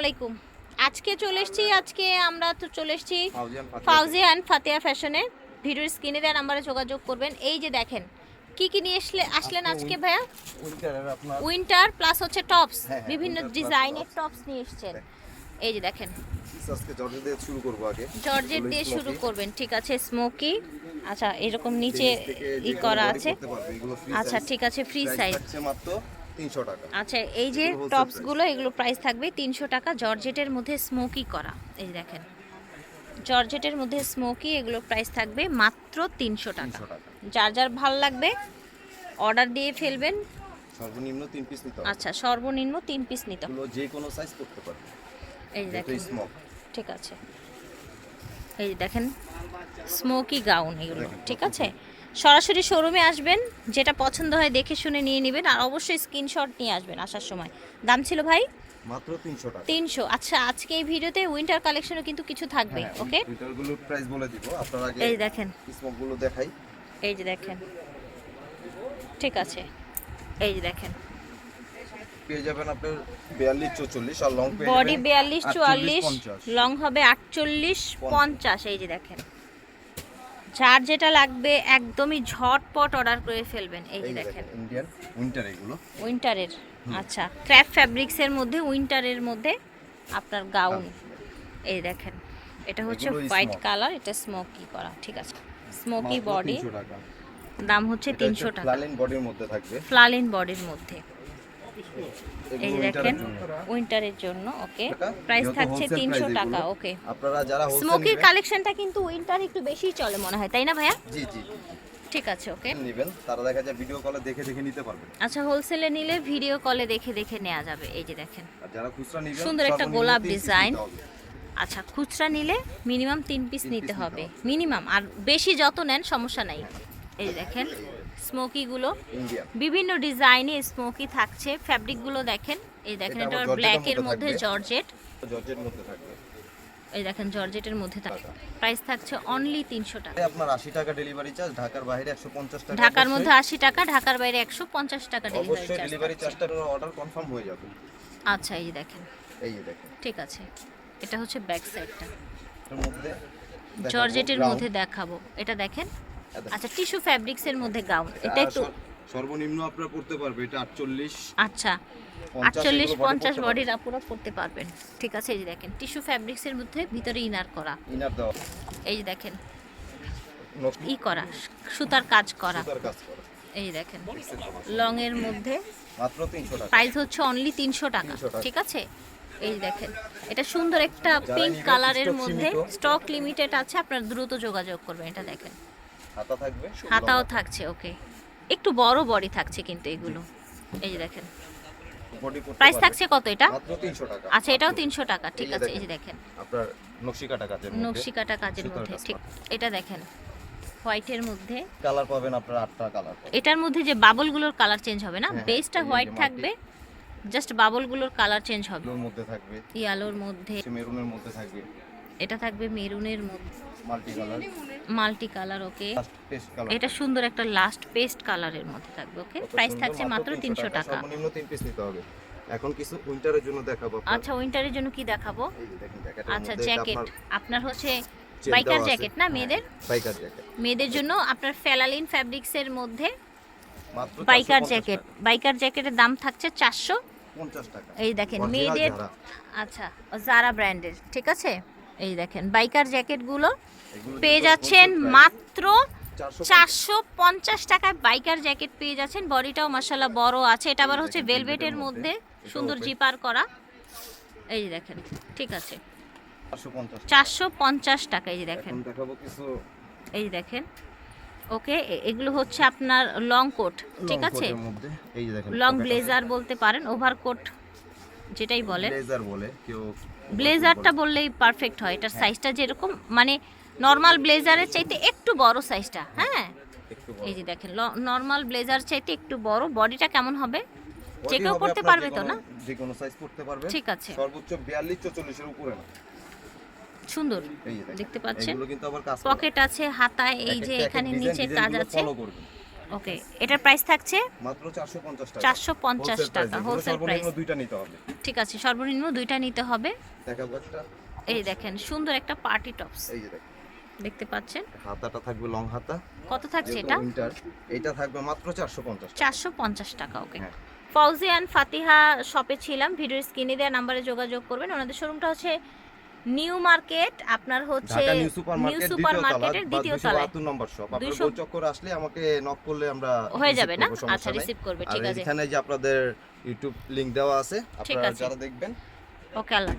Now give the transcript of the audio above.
আলাইকুম। আজকে চলে এসেছি আজকে আমরা তো চলে এসেছি ফাউজি অ্যান্ড ফাতেহা ফ্যাশনে। ভিডিওর স্ক্রিনে দেওয়া নাম্বারে যোগাযোগ করবেন। এই যে দেখেন কি কি নিয়ে আসলে আসলেন আজকে ভাইয়া? উইন্টার প্লাস হচ্ছে টপস। হ্যাঁ, হ্যাঁ, বিভিন্ন ডিজাইনের টপস। নিয়ে এসেছেন। এই যে দেখেন। আজকে জর্জেট দিয়ে শুরু করব আগে। জর্জেট দিয়ে শুরু করবেন ঠিক আছে স্মোকি আচ্ছা এরকম নিচে ই করা আছে। আচ্ছা ঠিক আছে ফ্রি সাইজ 300 টাকা। আচ্ছা এই যে টপসগুলো এগুলো প্রাইস থাকবে তিনশো টাকা জর্জেটের মধ্যে স্মোকি করা। এই দেখেন জর্জেটের মধ্যে স্মোকি এগুলো প্রাইস থাকবে মাত্র তিনশো টাকা। 300 যার যার ভালো লাগবে অর্ডার দিয়ে ফেলবেন। সর্বনিম্ন 3 পিস নিতে আচ্ছা সর্বনিম্ন তিন পিস নিতে যে কোনো সাইজ করতে পারবে। এই দেখেন। স্মোক ঠিক আছে। এই যে দেখেন স্মোকি গাউন এগুলো ঠিক আছে? সরাসরি শোরুমে আসবেন যেটা পছন্দ হয় দেখে শুনে নিয়ে নেবেন আর অবশ্যই স্ক্রিনশট নিয়ে আসবেন আসার সময়। দাম ছিল ভাই? মাত্র 300 টাকা। তিনশো। আচ্ছা আজকে এই ভিডিওতে উইন্টার কালেকশনও কিন্তু কিছু থাকবে ওকে উইন্টারগুলোর প্রাইস বলে দিব আপনার আগে এই দেখেন। স্মোকগুলো দেখাই। এই যে দেখেন ঠিক আছে। এই যে দেখেন পেয়ে যাবেন আপনার 42 44 আর লং পেয়ে বডি যাবেন বিয়াল্লিশ 48, চুয়াল্লিশ 50 লং হবে আটচল্লিশ পঞ্চাশ। এই যে দেখেন। যার যেটা লাগবে একদমই ঝটপট অর্ডার করে ফেলবেন এই যে দেখেন। দেখেন ইন্ডিয়ান উইন্টার এগুলো। উইন্টারের আচ্ছা। ক্র্যাপ ফ্যাব্রিক্সের মধ্যে উইন্টারের মধ্যে আপনার গাউন এই দেখেন। এটা হচ্ছে হোয়াইট কালার এটা স্মোকি করা ঠিক আছে। স্মোকি বডি দাম হচ্ছে তিনশো টাকা। ফ্লালিন বডির মধ্যে থাকবে। ফ্লালিন বডির মধ্যে। এই দেখেন উইন্টারের জন্য ওকে প্রাইস থাকছে তিনশো টাকা ওকে আপনারা যারা স্মোকির কালেকশনটা কিন্তু উইন্টার একটু বেশিই চলে মনে হয় তাই না ভাইয়া? জি জি। ঠিক আছে ওকে নেবেন তারা দেখা যায় ভিডিও কলে দেখে দেখে নিতে পারবেন। আচ্ছা হোলসেলে নিলে ভিডিও কলে দেখে দেখে নেওয়া যাবে এই যে দেখেন। আর যারা খুচরা নেবেন সুন্দর একটা গোলাপ ডিজাইন। আচ্ছা খুচরা নিলে মিনিমাম তিন পিস নিতে হবে মিনিমাম আর বেশি যত নেন সমস্যা নাই। এই দেখেন স্মোকিগুলো। বিভিন্ন ডিজাইনে স্মোকি থাকছে। ফ্যাব্রিকগুলো দেখেন। এই দেখেন এটা আবার ব্ল্যাকের মধ্যে মধ্যে জর্জেট। মধ্যে থাকবে। এই দেখেন জর্জেটের মধ্যে থাকে প্রাইস থাকছে অনলি তিনশো টাকা। আপনার 80 টাকা ডেলিভারি চার্জ ঢাকার বাইরে 150 টাকা ঢাকার মধ্যে আশি টাকা ঢাকার বাইরে একশো পঞ্চাশ টাকা ডেলিভারি অবশ্যই চার্জ ডেলিভারি চার্জটা অর্ডার কনফার্ম হয়ে যাবে। আচ্ছা এই দেখেন। এই যে দেখেন। ঠিক আছে। এটা হচ্ছে ব্যাক সাইডটা এর মধ্যে জর্জেটের মধ্যে দেখাবো। এটা দেখেন আচ্ছা। টিস্যু ফ্যাব্রিক্সের মধ্যে গাউন এটা আর একটু সর্বনিম্ন আপনারা পড়তে পারবে এটা 48 আচ্ছা 48 50 আটচল্লিশ এগুলো পঞ্চাশ পড়তে বডির আপুরা পড়তে পারবেন। ঠিক আছে এই যে দেখেন টিস্যু ফ্যাব্রিক্সের মধ্যে ভিতরে ইনার করা। ইনার দেওয়া। এই যে দেখেন ই করা সুতার কাজ করা। সুতার কাজ করা। এই দেখেন লং এর মধ্যে মাত্র 300 টাকা। প্রাইস হচ্ছে অনলি তিনশো টাকা। 300 টাকা। ঠিক আছে? এই যে দেখেন এটা সুন্দর একটা পিঙ্ক কালারের মধ্যে স্টক লিমিটেড আছে আপনার দ্রুত যোগাযোগ করবেন এটা দেখেন। হাতা থাকবে? হাতাও থাকছে ওকে একটু বড় বডি থাকছে কিন্তু এগুলো। এই যে দেখেন। প্রাইস থাকছে কত এটা? মাত্র 300 টাকা। আচ্ছা এটাও তিনশো টাকা ঠিক আছে এই যে দেখেন। আপনার নকশি কাটা কাজের মধ্যে নকশি কাটা কাজের মধ্যে ঠিক। এটা দেখেন হোয়াইটের মধ্যে। কালার পাবেন আপনার আটটা কালার এটার মধ্যে যে বাবলগুলোর কালার চেঞ্জ হবে না? হ্যাঁ, বেসটা হোয়াইট থাকবে জাস্ট বাবলগুলোর কালার চেঞ্জ হবে। মধ্যে থাকবে। ইয়ালোর মধ্যে। মেরুনের মধ্যে থাকবে। এটা থাকবে মেরুনের মধ্যে মাল্টি কালার। ওকে এটা সুন্দর একটা লাস্ট পেস্ট কালারের মধ্যে থাকবে ওকে প্রাইস থাকছে মাত্র তিনশো টাকা। সর্বনিম্ন তিন পিস নিতে হবে। এখন কিছু উইন্টারের জন্য দেখাবো আচ্ছা উইন্টারের জন্য কি দেখাবো? আচ্ছা জ্যাকেট আপনার হচ্ছে বাইকার জ্যাকেট না হ্যাঁ, মেয়েদের? বাইকার জ্যাকেট মেয়েদের জন্য আপনার ফেলালিন ফ্যাব্রিক্সের মধ্যে বাইকার জ্যাকেট বাইকার জ্যাকেটের দাম থাকছে চারশো। 50 টাকা। এই দেখেন মেয়েদের আচ্ছা জারা ব্র্যান্ডের ঠিক আছে? এই দেখেন বাইকার জ্যাকেটগুলো পেয়ে যাচ্ছেন মাত্র চারশো পঞ্চাশ। টাকায় বাইকার জ্যাকেট পেয়ে যাচ্ছেন। বডিটাও মাসাল্লাহ বড় আছে। এটা আবার হচ্ছে ভেলভেটের মধ্যে। সুন্দর জিপার করা। এই যে দেখেন ঠিক আছে। চারশো পঞ্চাশ টাকা। এই যে দেখেন। এই যে দেখেন ওকে এগুলো হচ্ছে আপনার লং কোট ঠিক আছে? লং ব্লেজার বলতে পারেন ওভারকোট যেটাই বলেন ব্লেজার বলে কেউ ব্লেজারটা বললেই পারফেক্ট হয় এটার সাইজটা যেরকম মানে নর্মাল ব্লেজারের চাইতে একটু বড় সাইজটা হ্যাঁ? এই যে দেখেন নর্মাল ব্লেজার চাইতে একটু বড় বডিটা কেমন হবে? চেকেও হবে করতে পারবে তো না? যেকোনো সাইজ করতে পারবে। ঠিক আছে। সর্বোচ্চ 42 44 এর উপরে না। সুন্দর যে। দেখতে পাচ্ছেন। পকেট আছে হাতায় এই যে এখানে নিচে কাজ আছে। ওকে এটার প্রাইস থাকছে? মাত্র চারশো পঞ্চাশ টাকা। চারশো পঞ্চাশ Wholesale price, টাকা হোলসেল প্রাইস সর্বনিম্ন দুইটা নিতে হবে। ঠিক আছে সর্বনিম্ন দুইটা নিতে হবে। দেখাবো একটা। এই দেখেন সুন্দর একটা পার্টি টপস এই যে দেখেন। দেখতে পাচ্ছেন? হাতাটা থাকবে লং হাতা। কত থাকছে এটা? উইন্টার এটা থাকবে মাত্র চারশো পঞ্চাশ চারশো পঞ্চাশ টাকা ওকে। হ্যাঁ। ফৌজি অ্যান্ড ফাতিহা শপে ছিলাম ভিডিওর স্ক্রিনে দেওয়া নাম্বারে যোগাযোগ করবেন। ওনাদের শোরুমটা হচ্ছে নিউ মার্কেট আপনার হচ্ছে নিউ সুপার মার্কেটের দ্বিতীয় তলায়। বাহাত্তর নম্বর শপ আপনার 200 গোল চক্কর আসলে আমাকে নক করলে আমরা হয়ে যাবে না? আচ্ছা রিসিভ করবে ঠিক আছে। এখানে যে আপনাদের ইউটিউব লিংক দেওয়া আছে আপনারা যারা দেখবেন ওকে আল্লাহ